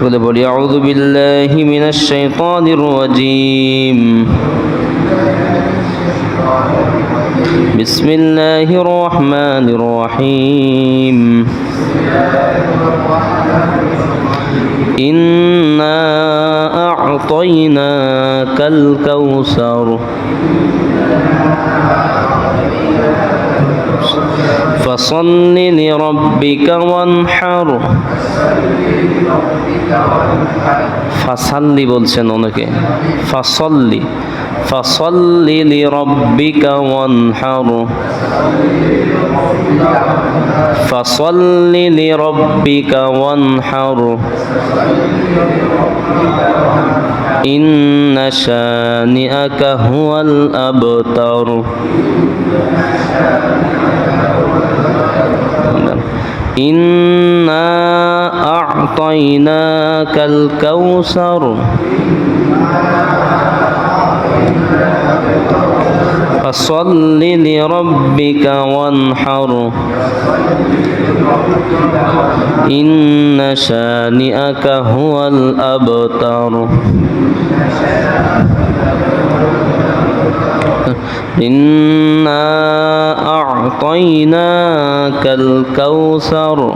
সকলে বলি আউযু বিল্লাহি মিনাশ শাইতানির রাজীম বিসমিল্লাহির রহমানির রহিম ইন্না আ'তাইনাকাল কাউসার فصل لربك وانحر ফাসাল্লি বলছেন অনেকে ফাসল্লি فصل لربك وانحر. فصل لربك وانحر. إن شانئك هو الأبتر. إنا أعطيناك الكوثر. فصل لربك وانحر. إن شانئك هو الأبتر. إنا أعطيناك الكوثر.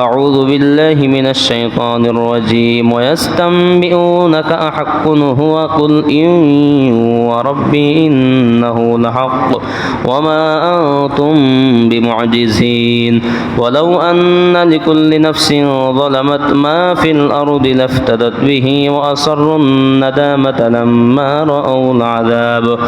أعوذ بالله من الشيطان الرجيم. ويستنبئونك أحق هو قل إن وربي إنه لحق وما أنتم بمعجزين. ولو أن لكل نفس ظلمت ما في الأرض لافتدت به وأصروا الندامة لما رأوا العذاب.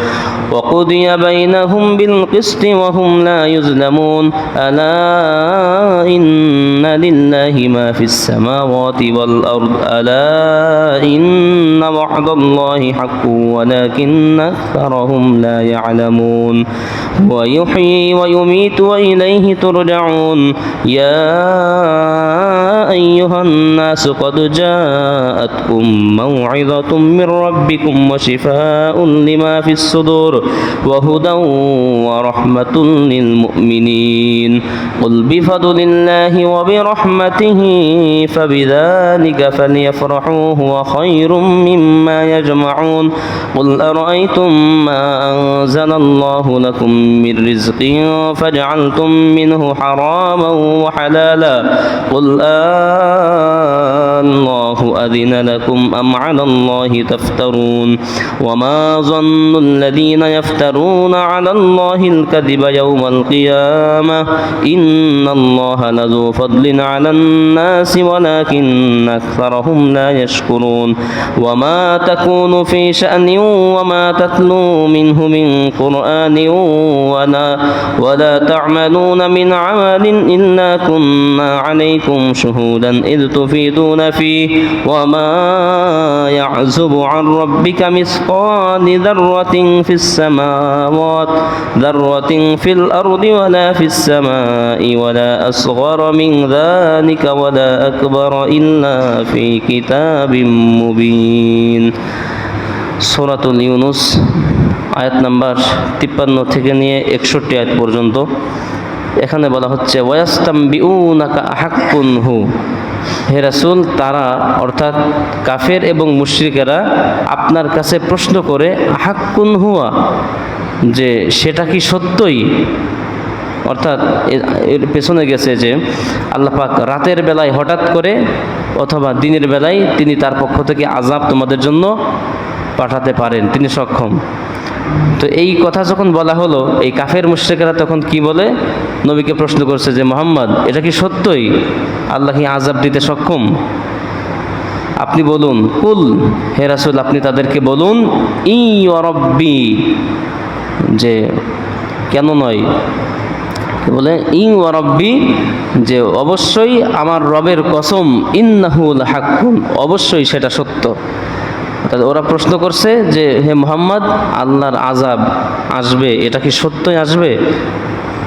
وقضي بينهم بالقسط وهم لا يظلمون. ألا إن لله ما في السماوات والأرض ألا إن وعد الله حق ولكن أكثرهم لا يعلمون. ويحيي ويميت وإليه ترجعون. يا أيها الناس قد جاءتكم موعظة من ربكم وشفاء لما في الصدور وهدى ورحمة للمؤمنين. قل بفضل الله وبرحمته فبذلك فليفرحوا هو خير مما يجمعون. قل أرأيتم ما أنزل الله لكم من رزق فجعلتم منه حراما وحلالا. قل آه الله أذن لكم أم على الله تفترون وما ظن الذين يفترون على الله الكذب يوم القيامة إن الله لذو فضل على الناس ولكن أكثرهم لا يشكرون وما تكون في شأن وما تتلو منه من قرآن ولا ولا تعملون من عمل إلا كنا عليكم شهودا إذ تفيدون فيه وما يعزب عن ربك مثقال ذرة في السماوات ذرة في الأرض ولا في السماء ولا أصغر من ذلك ولا أكبر إلا في كتاب مبين সুরাতুল ইউনুস আয়াত নাম্বার তিপ্পান্ন থেকে নিয়ে একষট্টি আয়াত পর্যন্ত এখানে বলা হচ্ছে হু। হে রাসূল, তারা অর্থাৎ কাফের এবং মুশরিকেরা আপনার কাছে প্রশ্ন করে, আহাক্কুন হুয়া? যে, সেটা কি সত্যই? অর্থাৎ এর পেছনে গেছে যে, আল্লাহ পাক রাতের বেলায় হঠাৎ করে অথবা দিনের বেলায় তিনি তার পক্ষ থেকে আজাব তোমাদের জন্য পাঠাতে পারেন। তিনি সক্ষম। তো এই কথা যখন বলা হলো, এই কাফের মুশ্রিকেরা তখন কি বলে? নবীকে প্রশ্ন করছে যে, মোহাম্মদ, এটা কি সত্যই? আল্লাহ কি আজাব দিতে সক্ষম? আপনি বলুন, কুল, হে রাসূল, আপনি তাদেরকে বলুন, ই রব্বি যে, কেন নয়? বলে, ইং রব্বি যে, অবশ্যই আমার রবের কসম ইন্নাহুল হাক্কুন অবশ্যই সেটা সত্য। তাহলে ওরা প্রশ্ন করছে যে, হে মোহাম্মদ, আল্লাহর আজাব আসবে, এটা কি সত্যই আসবে?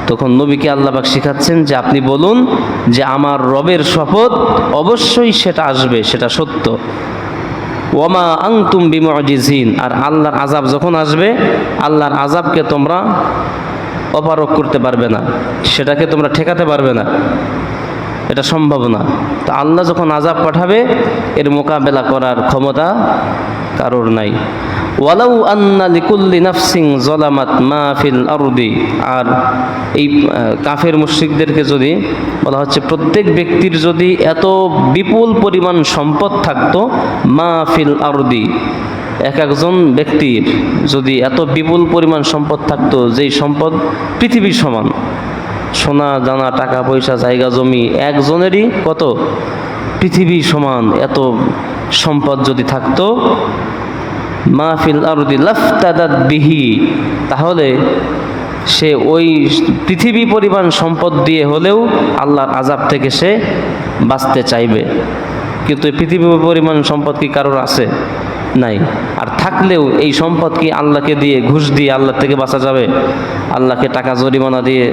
তখন নবীকে আল্লাহবাক শিখাচ্ছেন যে, আপনি বলুন যে, আমার রবের শপথ অবশ্যই সেটা আসবে, সেটা সত্য। ওমা আংতুম বিমজিজিন। আর আল্লাহর আজাব যখন আসবে, আল্লাহর আজাবকে তোমরা অপারক করতে পারবে না, সেটাকে তোমরা ঠেকাতে পারবে না। এটা সম্ভব না। তো আল্লাহ যখন আজাব পাঠাবে, এর মোকাবেলা করার ক্ষমতা কারোর নাই। ওয়ালাউ আন্না লিকুল্লি নাফসিং জলামাত মা ফিল আরদি। আর এই কাফের মুশ্রিকদেরকে যদি বলা হচ্ছে, প্রত্যেক ব্যক্তির যদি এত বিপুল পরিমাণ সম্পদ থাকতো, মা ফিল আরদি, এক একজন ব্যক্তির যদি এত বিপুল পরিমাণ সম্পদ থাকতো, যেই সম্পদ পৃথিবীর সমান সোনা, দানা, টাকা, পয়সা, জায়গা, জমি, একজনেরই কত? পৃথিবী সমান এত সম্পদ যদি থাকতো মাহফিল আরদি লাফতাদাত বিহি, তাহলে সে ওই পৃথিবী পরিমাণ সম্পদ দিয়ে হলেও আল্লাহর আজাব থেকে সে বাঁচতে চাইবে। কিন্তু পৃথিবী পরিমাণ সম্পদ কি কারোর আছে? নাই। আর থাকলেও এই সম্পদ কি আল্লাহকে দিয়ে, ঘুষ দিয়ে আল্লাহ থেকে বাঁচা যাবে? আল্লাহকে টাকা, জরিমানা দিয়ে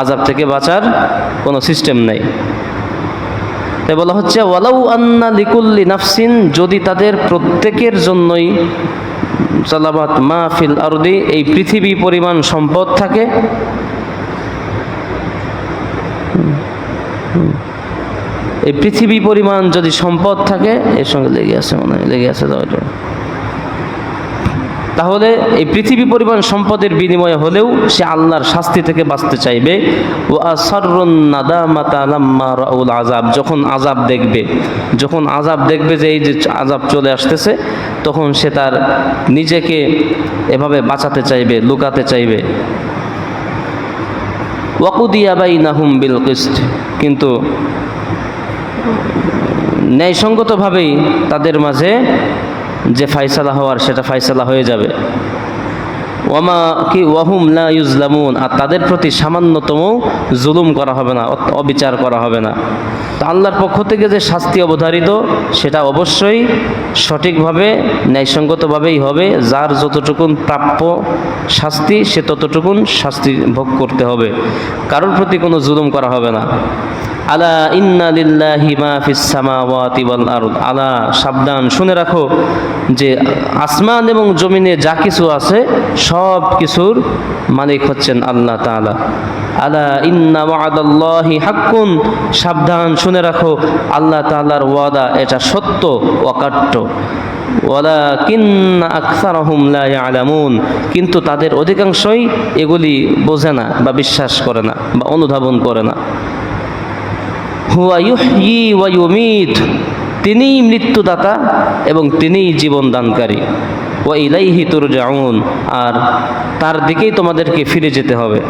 আজাব থেকে বাঁচার কোনো সিস্টেম নেই। তাই বলা হচ্ছে, ওয়ালাউ আন্না লিকুল্লি নাফসিন যদি তাদের প্রত্যেকের জন্যই, সালাবাত মা ফিল আরদি, এই পৃথিবী পরিমাণ সম্পদ থাকে। এই পৃথিবী পরিমাণ যদি সম্পদ থাকে, এর সঙ্গে লেগে আছে মনে হয়, লেগে আছে তাহলে এই পৃথিবী পরিমাণ সম্পদের বিনিময়ে হলেও সে আল্লাহর শাস্তি থেকে বাঁচতে চাইবে। ও আজাব যখন আজাব দেখবে, যখন আজাব দেখবে যে এই যে আজাব চলে আসতেছে, তখন সে তার নিজেকে এভাবে বাঁচাতে চাইবে, লুকাতে চাইবে। ওয়াকুদিয়া বাইনাহুম বিল কিন্তু ন্যায়সঙ্গতভাবেই তাদের মাঝে যে ফাইসালা হওয়ার, সেটা ফাইসালা হয়ে যাবে। ওয়ামা কি ওয়াহুম লা ইউজলামুন, আর তাদের প্রতি সামান্যতম জুলুম করা হবে না অবিচার করা হবে না। তো আল্লাহর পক্ষ থেকে যে শাস্তি অবধারিত, সেটা অবশ্যই সঠিকভাবে, ন্যায়সঙ্গতভাবেই হবে। যার যতটুকুন প্রাপ্য শাস্তি, সে ততটুকুন শাস্তি ভোগ করতে হবে। কারোর প্রতি কোনো জুলুম করা হবে না। আলা ইন্না লিল্লাহি মা ফিস সামাওয়াতি ওয়াল আরদ। আলা, সাবধান, শুনে রাখো যে আসমান এবং জমিনে যা কিছু আছে, সব কিছুর মালিক হচ্ছেন আল্লাহ তাআলা। আলা ইন্না ওয়াদাল্লাহি হাক্কুন, সাবধান, শুনে রাখো, আল্লাহ তাআলার ওয়াদা এটা সত্য অকাট্য। কিন্তু তাদের অধিকাংশই এগুলি বোঝে না বা বিশ্বাস করে না বা অনুধাবন করে না। হুয়া ইউমিত। তিনিই মৃত্যুদাতা এবং তিনিই জীবন দানকারী ওয়া ইলাইহি তুরজাউন। আর তার দিকেই তোমাদেরকে ফিরে যেতে হবে।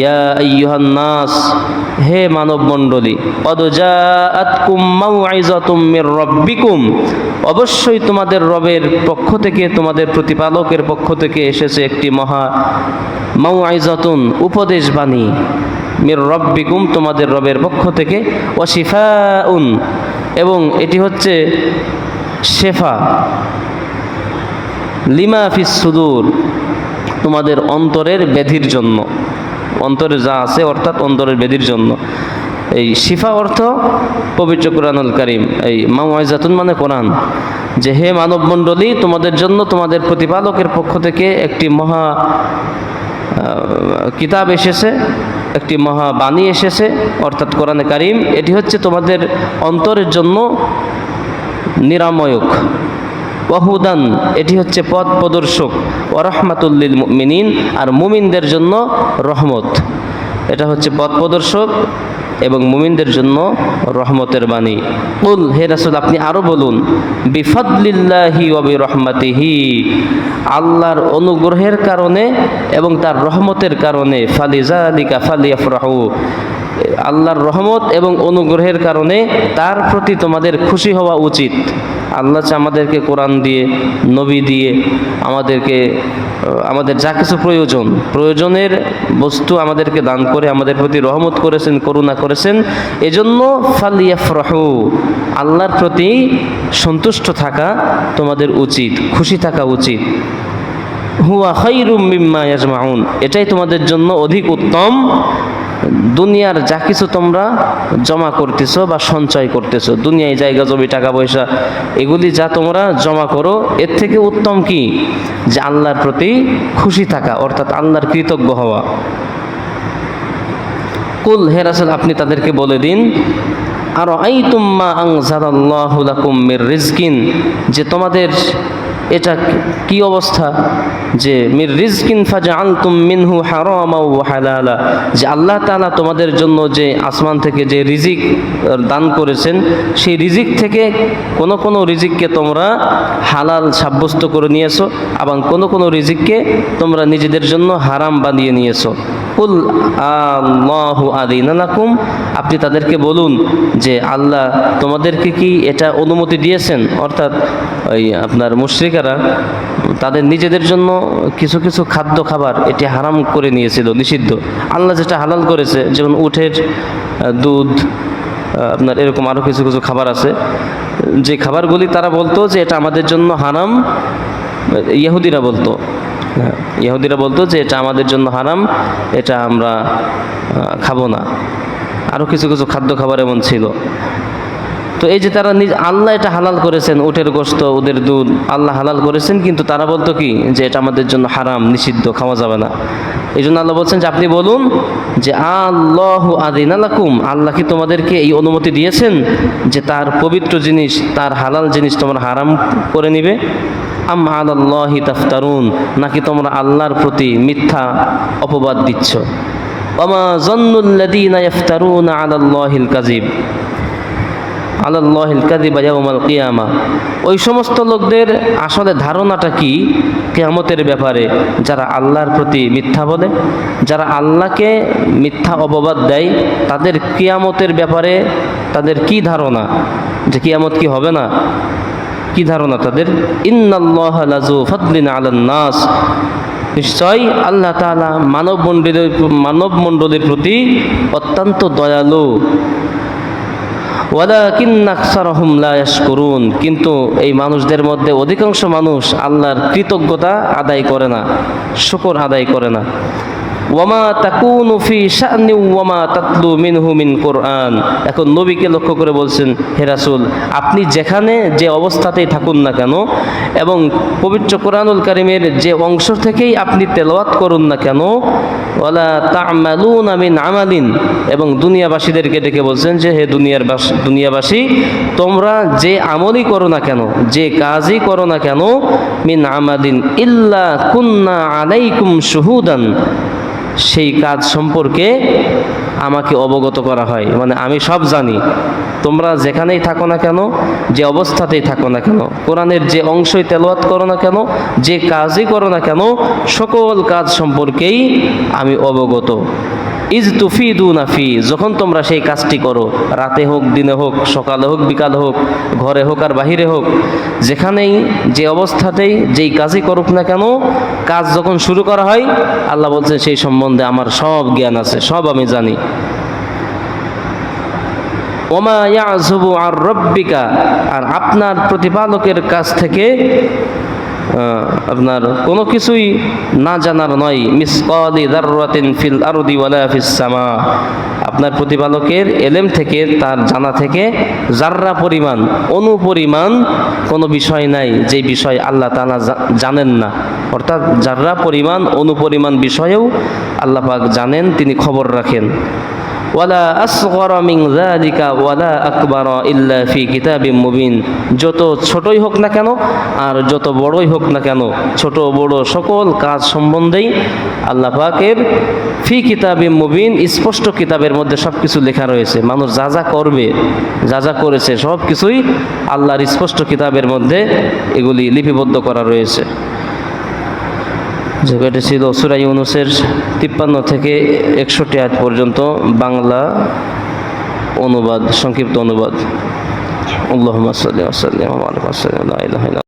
ইয়া হে মানব মণ্ডলী অবশ্যই তোমাদের রবের পক্ষ থেকে, তোমাদের প্রতিপালকের পক্ষ থেকে এসেছে একটি মহা মাউইযাতুন উপদেশ বাণী। মির রব্বিকুম, তোমাদের রবের পক্ষ থেকে ওয়াশিফাউন এবং এটি হচ্ছে শেফা। লিমা ফিস সুদূর, তোমাদের অন্তরের ব্যাধির জন্য। অন্তরে যা আছে, অর্থাৎ অন্তরের ব্যাধির জন্য। এই শিফা অর্থ পবিত্র কোরআনুল করিম, এই মামাইজাতুন মানে কোরআন। যে হে মানব মণ্ডলী তোমাদের জন্য তোমাদের প্রতিপালকের পক্ষ থেকে একটি মহা কিতাব এসেছে। একটি মহা বাণী এসেছে, অর্থাৎ কোরআনে কারিম। এটি হচ্ছে তোমাদের অন্তরের জন্য নিরাময়ক, ওয়াহুদান। এটি হচ্ছে পথ প্রদর্শক ও রহমাতুল্লিল মিনিন আর মুমিনদের জন্য রহমত। এটা হচ্ছে পথ প্রদর্শক এবং মুমিনদের জন্য রহমতের বাণী। উল, হে রাসুল, আপনি আরও বলুন, বিফাদলিল্লাহি ওয়াবি রহমাতিহি আল্লাহর অনুগ্রহের কারণে এবং তার রহমতের কারণে ফালিজা আলিকা ফালিয়াফরাহু, আল্লাহর রহমত এবং অনুগ্রহের কারণে তার প্রতি তোমাদের খুশি হওয়া উচিত। আল্লাহ চা আমাদেরকে কোরআন দিয়ে, নবী দিয়ে, আমাদেরকে আমাদের যা কিছু প্রয়োজন, প্রয়োজনের বস্তু আমাদেরকে দান করে, আমাদের প্রতি রহমত করেছেন, করুণা করেছেন, এজন্য ফালিয়াফরাহু, আল্লাহর প্রতি সন্তুষ্ট থাকা তোমাদের উচিত, খুশি থাকা উচিত। হুয়া খৈরুম মিম্মা ইয়াজমাউন, এটাই তোমাদের জন্য অধিক উত্তম দুনিয়ার যা কিছু তোমরা জমা করতেছো বা সঞ্চয় করতেছো, দুনিয়ায় জায়গা, জমি, টাকা, পয়সা, এগুলি যা তোমরা জমা করো, এর থেকে উত্তম কি? যে আল্লাহর প্রতি খুশি থাকা, অর্থাৎ আল্লাহর কৃতজ্ঞ হওয়া। কুল, হে আপনি তাদেরকে বলে দিন আর আই তুম্মা আংজারাল্লাহু লাকুম মির রিজকিন? যে তোমাদের এটা কি অবস্থা? যে মির রিজকিন ফাজআলতুম মিনহু হারামা ওয়া হালালা। যে আল্লাহ তাআলা তোমাদের জন্য যে আসমান থেকে যে রিজিক দান করেছেন, সেই রিজিক থেকে কোন কোন রিজিককে তোমরা হালাল সাব্যস্ত করে নিয়েছো এবং কোন কোন রিজিককে তোমরা নিজেদের জন্য হারাম বানিয়ে নিয়েছো। কুল আল্লাহু আদিনালাকুম আপনি তাদেরকে বলুন যে আল্লাহ তোমাদেরকে কি এটা অনুমতি দিয়েছেন? অর্থাৎ ওই আপনার মুশরিকারা তাদের নিজেদের জন্য কিছু কিছু খাদ্য খাবার এটি হারাম করে নিয়েছিল, নিষিদ্ধ। আল্লাহ যেটা হালাল করেছে, যেমন উঠের দুধ আপনার এরকম আরও কিছু কিছু খাবার আছে। যে খাবারগুলি তারা বলতো যে এটা আমাদের জন্য হারাম ইহুদিরা বলতো। ইহুদিরা বলতো যে এটা আমাদের জন্য হারাম, এটা আমরা খাব না। আরও কিছু কিছু খাদ্য খাবার এমন ছিল। তো এই যে তারা নিজ, আল্লাহ এটা হালাল করেছেন, উটের গোস্ত ওদের দুধ, আল্লাহ হালাল করেছেন, কিন্তু তারা বলতো কি? যে এটা আমাদের জন্য হারাম, নিষিদ্ধ, খাওয়া যাবে না। এই জন্য আল্লাহ বলছেন যে আপনি বলুন যে, আল্লাহ আদিন আলাকুম আল্লাহ কি তোমাদেরকে এই অনুমতি দিয়েছেন যে তার পবিত্র জিনিস, তার হালাল জিনিস তোমার হারাম করে নিবে? আম আল্লাহি তাফতারুন, নাকি তোমরা আল্লাহর প্রতি মিথ্যা অপবাদ দিচ্ছ? ওমা জন্নুল্লাদিনা ইফতারুনা আলাল্লাহিল কাজিব আল্লাহিল কাদিবা ইয়াউমাল কিয়ামা। ওই সমস্ত লোকদের আসলে ধারণাটা কি? কিয়ামতের ব্যাপারে যারা আল্লাহর প্রতি মিথ্যা বলে, যারা আল্লাহকে মিথ্যা অপবাদ দেয়, তাদের কিয়ামতের ব্যাপারে তাদের কি ধারণা? যে কিয়ামত কি হবে না? কি ধারণা তাদের? নাস। নিশ্চয় আল্লাহ তাআলা মানব মণ্ডলের মানব মণ্ডলের প্রতি অত্যন্ত দয়ালু। ইয়াশকুরুন। কিন্তু এই মানুষদের মধ্যে অধিকাংশ মানুষ আল্লাহর কৃতজ্ঞতা আদায় করে না, শুকর আদায় করে না। ওয়ামা তাকুনু ফি শা'নি ওয়ামা তাতলু মিনহু মিন কোরআন। এখন নবীকে লক্ষ্য করে বলছেন, হে রাসূল, আপনি যেখানে যে অবস্থাতেই থাকুন না কেন এবং পবিত্র কোরআনুল কারিমের যে অংশ থেকেই আপনি তেলাওয়াত করুন না কেন, ওয়ালা তা'মালুনা মিন আমালিন। এবং দুনিয়াবাসীদেরকে ডেকে বলছেন যে, হে দুনিয়ার দুনিয়াবাসী, তোমরা যে আমলই করো না কেন, যে কাজই করো না কেন, মিন আমাদিন ইল্লা কুন্না আলাইকুম শুহুদান। সেই কাজ সম্পর্কে আমাকে অবগত করা হয়। মানে আমি সব জানি। তোমরা যেখানেই থাকো না কেন, যে অবস্থাতেই থাকো না কেন, কোরআনের যে অংশই তেলোয়াত করো না কেন, যে কাজই করো না কেন, সকল কাজ সম্পর্কেই আমি অবগত। ইজ তুফিদু নাফি যখন তোমরা সেই কাজটি করো, রাতে হোক, দিনে হোক, সকালে হোক, বিকালে হোক, ঘরে হোক আর বাহিরে হোক, যেখানেই, যে অবস্থাতেই, যেই কাজই করুক না কেন, কাজ যখন শুরু করা হয়, আল্লাহ বলছেন, সেই সম্বন্ধে আমার সব জ্ঞান আছে, সব আমি জানি। ওমা ইয়াজুবু আর রব্বিকা, আর আপনার প্রতিপালকের কাছ থেকে আপনার কোনো কিছুই না জানার নয়। মিসকালি দাররাতিন ফিল আরদি ওয়ালা ফিস সামা। আপনার প্রতিপালকের এলেম থেকে, তার জানা থেকে জাররা পরিমাণ, অনুপরিমাণ কোনো বিষয় নাই যে বিষয় আল্লাহ তাআলা জানেন না। অর্থাৎ জাররা পরিমাণ, অনুপরিমাণ বিষয়েও আল্লাহ পাক জানেন, তিনি খবর রাখেন। ওয়ালা আসগর মিন যালিকা ওয়ালা আকবার ইল্লা ফি কিতাবিম মুবিন। যত ছোটই হোক না কেন, আর যত বড়ই হোক না কেন, ছোট বড় সকল কাজ সম্বন্ধেই আল্লাহ পাকের ফি কিতাবিম মুবিন, স্পষ্ট কিতাবের মধ্যে সব কিছু লেখা রয়েছে। মানুষ যা যা করবে, যা যা করেছে সব কিছুই আল্লাহর স্পষ্ট কিতাবের মধ্যে এগুলি লিপিবদ্ধ করা রয়েছে। যেটা ছিল সুরাই ইউনুসের তিপ্পান্ন থেকে একষট্টি আয়াত পর্যন্ত বাংলা অনুবাদ, সংক্ষিপ্ত অনুবাদ। আল্লাহ সাল্লাম আল্লাহ